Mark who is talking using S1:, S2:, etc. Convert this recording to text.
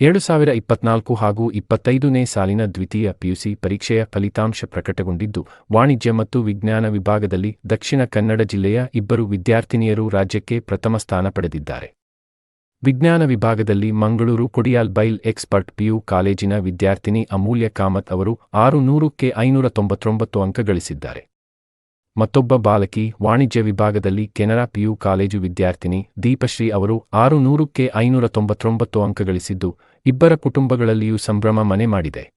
S1: ಎರಡು ಸಾವಿರ ಇಪ್ಪತ್ನಾಲ್ಕು ಹಾಗೂ ಇಪ್ಪತ್ತೈದನೇ ಸಾಲಿನ ದ್ವಿತೀಯ ಪಿಯುಸಿ ಪರೀಕ್ಷೆಯ ಫಲಿತಾಂಶ ಪ್ರಕಟಗೊಂಡಿದ್ದು, ವಾಣಿಜ್ಯ ಮತ್ತು ವಿಜ್ಞಾನ ವಿಭಾಗದಲ್ಲಿ ದಕ್ಷಿಣ ಕನ್ನಡ ಜಿಲ್ಲೆಯ ಇಬ್ಬರು ವಿದ್ಯಾರ್ಥಿನಿಯರು ರಾಜ್ಯಕ್ಕೆ ಪ್ರಥಮ ಸ್ಥಾನ ಪಡೆದಿದ್ದಾರೆ. ವಿಜ್ಞಾನ ವಿಭಾಗದಲ್ಲಿ ಮಂಗಳೂರು ಕೊಡಿಯಾಲ್ ಬೈಲ್ ಎಕ್ಸ್ಪರ್ಟ್ ಪಿಯು ಕಾಲೇಜಿನ ವಿದ್ಯಾರ್ಥಿನಿ ಅಮೂಲ್ಯ ಕಾಮತ್ ಅವರು ಆರು ನೂರಕ್ಕೆ ಐನೂರ ತೊಂಬತ್ತೊಂಬತ್ತು ಅಂಕ ಗಳಿಸಿದ್ದಾರೆ. ಮತ್ತೊಬ್ಬ ಬಾಲಕಿ ವಾಣಿಜ್ಯ ವಿಭಾಗದಲ್ಲಿ ಕೆನರಾ ಪಿಯು ಕಾಲೇಜು ವಿದ್ಯಾರ್ಥಿನಿ ದೀಪಶ್ರೀ ಅವರು ಆರು ನೂರಕ್ಕೆ ಐನೂರ ತೊಂಬತ್ತೊಂಬತ್ತು ಅಂಕಗಳಿಸಿದ್ದು, ಇಬ್ಬರ ಕುಟುಂಬಗಳಲ್ಲಿಯೂ ಸಂಭ್ರಮ ಮನೆ ಮಾಡಿದೆ.